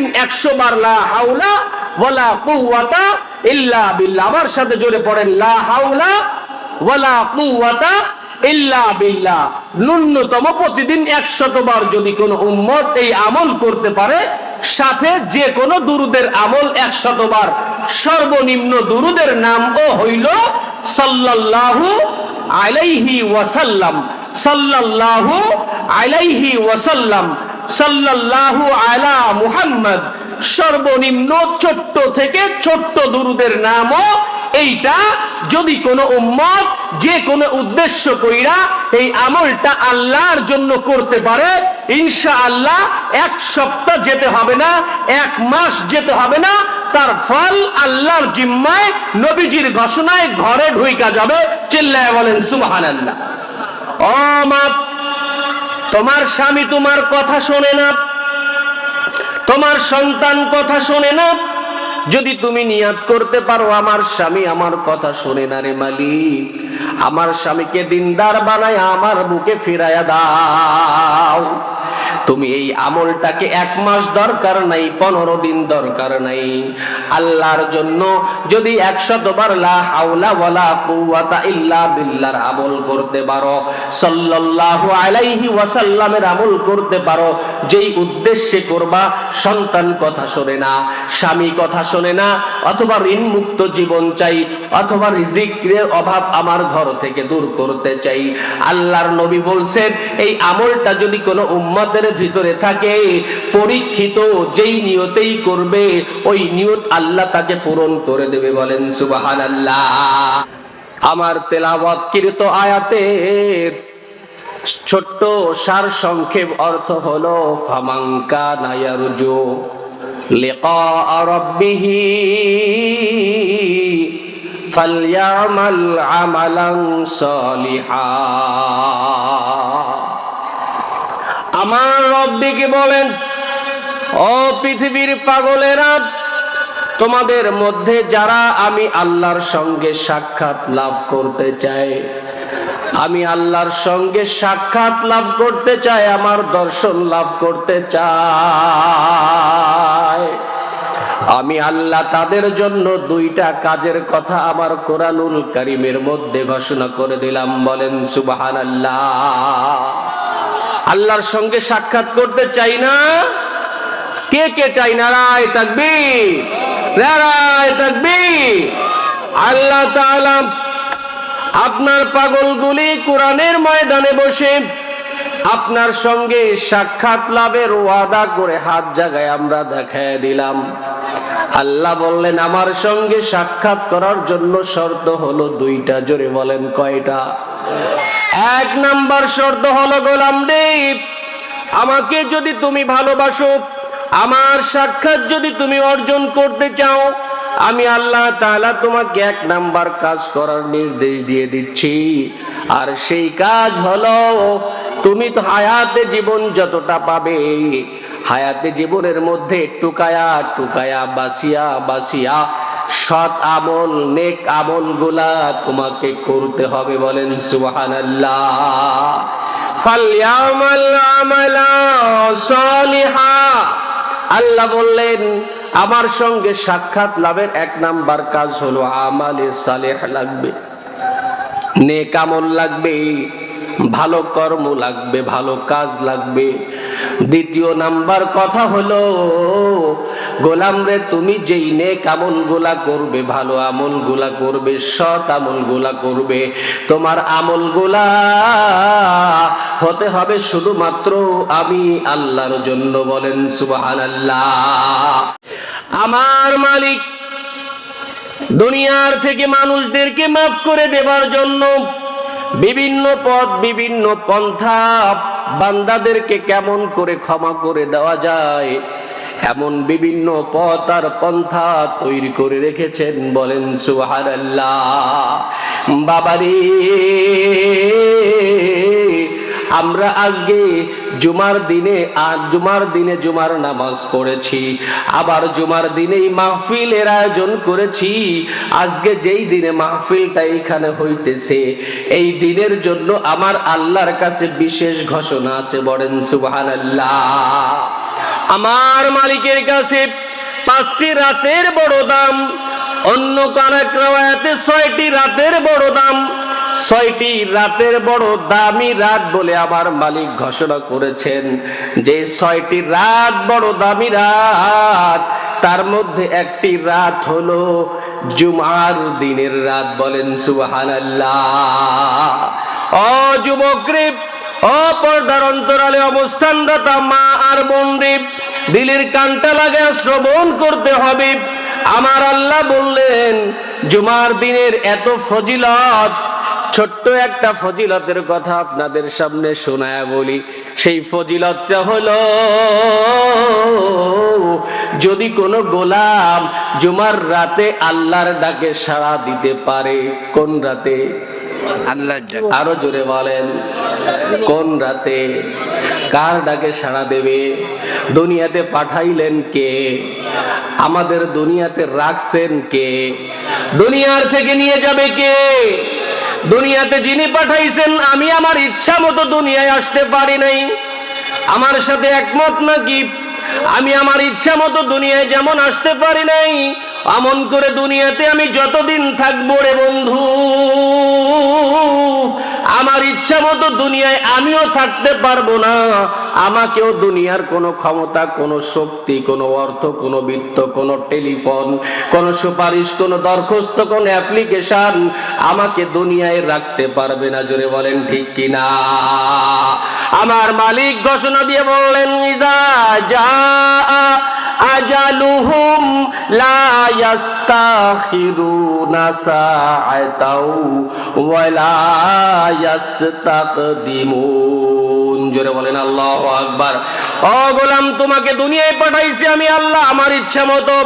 প্রতিদিন একশো বার হাউলা ওয়ালা কুওয়াতা ইল্লা বিল্লাহ। আমার সাথে জোরে পড়েন, লা হাউলা ওয়ালা কুওয়াতা ইল্লা বিল্লাহ। ন্যূনতম প্রতিদিন একশত বার যদি কোনো উম্মত এই আমল করতে পারে, সাথে যে কোনো দুরুদের আমল একশত বার। সর্বনিম্ন দুরুদের নাম ও হইল সাল্লাল্লাহু আলাইহি ওয়াসাল্লাম। সাল্লাল্লাহু আলাইহি ওয়াসাল্লাম। সাল্লাল্লাহু আলা মুহাম্মদ। সর্বনিম্ন ছোট্ট থেকে ছোট্ট দুরুদের নামও এইটা। যদি কোনো উম্মত যে কোনো উদ্দেশ্য কইরা এই আমলটা আল্লাহর জন্য করতে পারে ইনশা আল্লাহ এক সপ্তাহ যেতে হবে না, এক মাস যেতে হবে না, তার ফল আল্লাহর জিম্মায়, নবীজির ঘোষণায় ঘরে ঢুইকা যাবে, চিল্লায় বলেন সুবহান আল্লাহ তোমার স্বামী তোমার কথা শোনে না। তোমার সন্তান কথা শোনে না। যদি তুমি নিয়াত করতে পারো, আমার স্বামী আমার কথা শোনে না রে মালিক। আমার স্বামীকে দিনদার বানায় আমার বুকে ফিরাইয়া দাও। তুমি এই আমলটাকে এক মাস দরকার নাই, পনেরো দিন দরকার নাই। আল্লাহর জন্য যদি সন্তান কথা শোনে না, স্বামী কথা শোনে না, অথবা ঋণ মুক্ত জীবন চাই, অথবা অভাব আমার ঘর থেকে দূর করতে চাই। আল্লাহর নবী বলছেন, এই আমলটা যদি কোনো উম্মতের ভিতরে থাকে, পরীক্ষিত যেই নিয়তেই করবে, ওই নিয়ত আল্লাহ তাকে পূরণ করে দেবে বলেন, সুবহানাল্লাহ। আমার তেলাওয়াতকৃত আয়াতের ছোট্ট সার সংক্ষেপ অর্থ হলো ফামাঙ্কা নায়ারজু লিকা রাব্বিহি ফালইয়ামাল সালিহা। আমার রব্বিকে বলেন, ও পৃথিবীর পাগলেরা, তোমাদের মধ্যে যারা আমি আল্লাহর সঙ্গে সাক্ষাৎ লাভ করতে চাই, আমি আল্লাহর সঙ্গে সাক্ষাৎ লাভ করতে চাই, আমার দর্শন লাভ করতে চাই। আমি আল্লাহ তাদের জন্য দুইটা কাজের কথা আমার কোরআনুল কারিমের মধ্যে ঘোষণা করে দিলাম, বলেন সুবাহান আল্লাহ আল্লাহর সঙ্গে সাক্ষাৎ করতে চাই না। কে কে চাই? না রায় থাকবি রায় থাকবি আল্লাহ আপনার পাগলগুলি কোরআনের ময়দানে বসে আপনার সঙ্গে সাক্ষাৎ লাভের ওয়াদা করে হাত জায়গায় আমরা দেখায় দিলাম। আল্লাহ বললেন, আমার সঙ্গে সাক্ষাৎ করার জন্য শর্ত হলো দুইটা। জোরে বলেন, কয়টা? এক নাম্বার শর্ত হলো, গোলাম দেব, আমাকে যদি তুমি ভালোবাসো, আমার সাক্ষাৎ যদি তুমি অর্জন করতে চাও, আমি আল্লাহ তাআলা তোমাকে এক নাম্বার কাজ করার নির্দেশ দিয়ে দিচ্ছি। আর সেই কাজ হলো তুমি তো হায়াতে জীবন যতটা পাবে। হায়াতে জীবনের মধ্যে টুকায়া টুকায়া বাসিয়া বাসিয়া সৎ আমল, নেক আমলগুলা তোমাকে করতে হবে বলেন সালিহা। আল্লাহ বললেন, আমার সঙ্গে সাক্ষাৎ লাভের এক নাম্বার কাজ হলো আমালে সালেহ লাগবে, নেক আমল লাগবে। ভালো কর্ম লাগবে, ভালো কাজ লাগবে। দ্বিতীয় নাম্বার কথা হলো, গোলাম রে, তুমি যেই নেক আমলগুলা করবে, ভালো আমলগুলা করবে, সৎ আমলগুলা করবে, তোমার আমলগুলা হতে হবে শুধুমাত্র আমি আল্লাহর জন্য বলেন সুবহানাল্লাহ। আমার মালিক দুনিয়ার থেকে মানুষদেরকে মাফ করে দেবার জন্য বিভিন্ন পথ বিভিন্ন পন্থা বান্দাদেরকে কেমন করে ক্ষমা করে দেওয়া যায়? এমন বিভিন্ন পথ আর পন্থা তৈরি করে রেখেছেন, বলেন সুবহানাল্লাহ। বাবারে! আমরা আজকে জুমার দিনে আর জুমার দিনে জুমার নামাজ পড়েছি, আবার জুমার দিনেই মাহফিলের আয়োজন করেছি। আজকে যেই দিনে মাহফিলটা এইখানে হইতেছে, এই দিনের জন্য আমার আল্লাহর কাছে বিশেষ ঘোষণা আছে, বলেন সুবহানাল্লাহ। আমার মালিকের কাছে পাঁচটি রাতের বড় দাম, অন্য কারেক ছয়টি রাতের বড় দাম ছয়টি রাতের বড় দামি রাত বলে আমার মালিক ঘোষণা করেছেন। যে ছয়টি রাত বড় দামি রাত, তার মধ্যে একটি রাত হলো জুমার দিনের রাত বলেন সুবহানাল্লাহ। ও পর্দার অন্তরালে অবস্থানরত মা আর বন্দেব দিলের কানটা লাগা শ্রবণ করতে হবে। আমার আল্লাহ বললেন, জুমার দিনের এত ফজিলত ছোট্ট একটা ফজিলতের কথা আপনাদের সামনে শোনায় বলি। সেই ফজিলতটা হলো যদি কোনো গোলাম জুমার রাতে আল্লাহর ডাকে সাড়া দিতে পারে কোন রাতে? আল্লাহর ডাক। আরও জোরে বলেন কোন রাতে? কার ডাকে সাড়া দেবে? দুনিয়াতে পাঠাইলেন কে? আমাদের দুনিয়াতে রাখছেন কে? দুনিয়ার থেকে নিয়ে যাবে কে? দুনিয়াতে যিনি পাঠাইছেন, আমি আমার ইচ্ছা মতো দুনিয়ায় আসতে পারি নাই। আমার সাথে একমত নাকি আমি আমার ইচ্ছা মতো দুনিয়ায় যেমন আসতে পারি নাই আমন করে দুনিয়াতে আমি যতদিন থাকব রে বন্ধু। আমার ইচ্ছা মতো দুনিয়ায় আমিও থাকতে পারব না। আমাকেও দুনিয়ার কোনো ক্ষমতা, কোনো শক্তি, কোনো অর্থ, কোনো বৃত্ত, কোনো টেলিফোন, কোনো সুপারিশ, কোনো দরখাস্ত, কোনো অ্যাপ্লিকেশন আমাকে দুনিয়ায় রাখতে পারবে না। জোরে বলেন ঠিক কিনা? আমার মালিক ঘোষণা দিয়ে বললেন, ইজা যা আজালুহুম লা ইয়াস্তাখিরুনা সাআতাও জোরে বলেন, আল্লাহু আকবার। ও গোলাম, তোমাকে দুনিয়ায় পাঠাইছি আমি আল্লাহ, আমার ইচ্ছা মতো।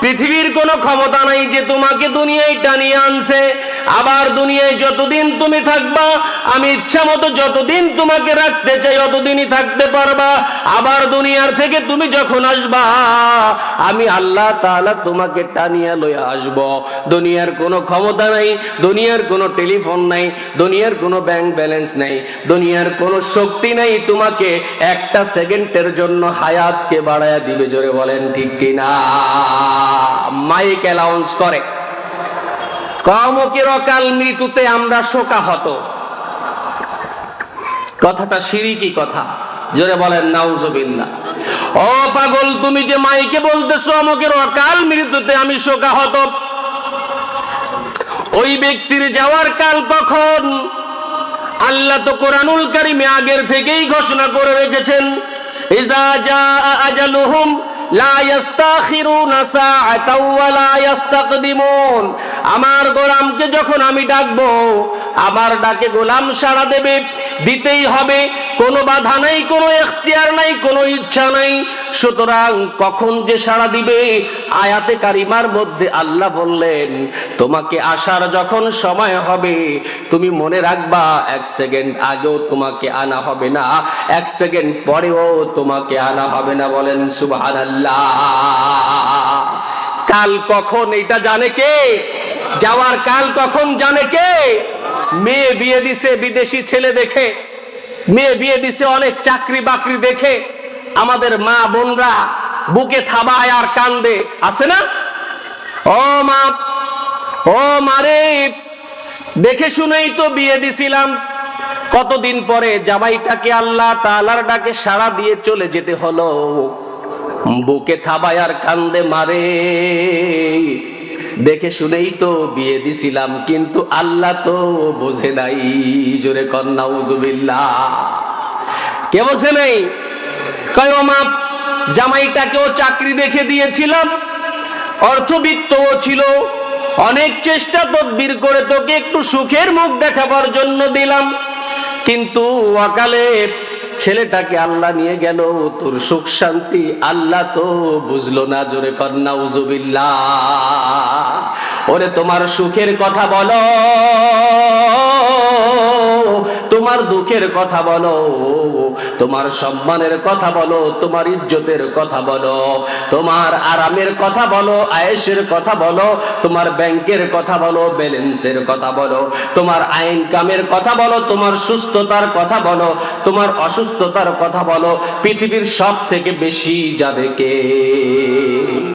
পৃথিবীর কোনো ক্ষমতা নাই যে তোমাকে দুনিয়ায় টানিয়ে আনছে। আবার দুনিয়ায় যতদিন তুমি থাকবা, আমি ইচ্ছা মতো যতদিন তোমাকে রাখতে চাই, অতদিনই থাকতে পারবা। আবার দুনিয়ার থেকে তুমি যখন আসবা, আমি আল্লাহ তাআলা তোমাকে টানিয়া লয়ে আসব। দুনিয়ার কোনো ক্ষমতা নাই, দুনিয়ার কোনো টেলিফোন নাই, দুনিয়ার কোনো ব্যাংক ব্যালেন্স নাই, দুনিয়ার কোনো শক্তি নাই তোমাকে একটা সেকেন্ডের জন্য হায়াতকে বাড়ায়া দিবে, জোরে বলেন ঠিক কিনা? মাইক অ্যালাউন্স করে। কমকের অকাল মৃত্যুতে আমরা শোকাহত। কথাটা সিরিকি কথা। জোরে বলেন, নাউজুবিল্লাহ। ও পাগল, তুমি যে মাইকে বলতেছো আমাকে অকাল মৃত্যুতে আমি শোকাহত। ওই ব্যক্তির যাওয়ার কাল কখন? আল্লাহ তো কোরআনুল কারিমে আগের থেকেই ঘোষণা করে রেখেছেন ইজা জা আজালুহুম আমার গোলামকে যখন আমি ডাকবো, আমার ডাকে গোলাম সাড়া দেবে। দিতেই হবে, কোনো বাধা নাই, কোনো এখতিয়ার নাই, কোনো ইচ্ছা নাই। সুতরাং কখন যে সাড়া দিবে? আয়াতে কারিমার মধ্যে আল্লাহ বললেন, তোমাকে আসার যখন সময় হবে, তুমি মনে রাখবা, এক সেকেন্ড আগেও তোমাকে আনা হবে না, এক সেকেন্ড পরেও তোমাকে আনা হবে না। বলেন, সুবহানাল্লাহ। কাল কখন এটা জানে কে? যাওয়ার কাল কখন জানে কে? মেয়ে বিয়ে দিছে বিদেশি ছেলে দেখে, মেয়ে বিয়ে দিছে অনেক চাকরি বাকরি দেখে। আমাদের মা বোনরা বুকে থাবায় আর কান্দে। আছে না? ও মা, ও মারে দেখে শুনেই তো বিয়ে দিছিলাম। কতদিন পরে জামাইটাকে আল্লাহ তালার ডাকে সাড়া দিয়ে চলে যেতে হলো। বুকে থাবায় আর কান্দে মারে দেখে শুনেই তো বিয়ে দিছিলাম, কিন্তু আল্লাহ তো বোঝে নাই। জোরে কন্যা উজুবিল্লাহ কে বোঝে নাই? কয় ও মা জামাইটাকেও চাকরি দেখে দিয়েছিলাম। অর্থবিত্তও ছিল। অনেক চেষ্টা তদবির করে তোকে একটু সুখের মুখ দেখাবার জন্য দিলাম। কিন্তু অকালে ছেলেটাকে আল্লাহ নিয়ে গেল। তোর সুখ শান্তি আল্লাহ তো বুঝলো না। জোরে কন্যা উজুবিল্লা ওরে, তোমার সুখের কথা বলো। তোমার দুঃখের কথা বলো তোমার সম্মানের কথা বলো তোমার ইজ্জতের কথা বলো তোমার আরামের কথা বলো আয়েশের কথা বলো তোমার ব্যাংকের কথা বলো ব্যালেন্সের কথা বলো তোমার আইন কামের কথা বলো তোমার সুস্থতার কথা বলো তোমার অসুস্থতার কথা বলো পৃথিবীর সব থেকে বেশি যাবে কে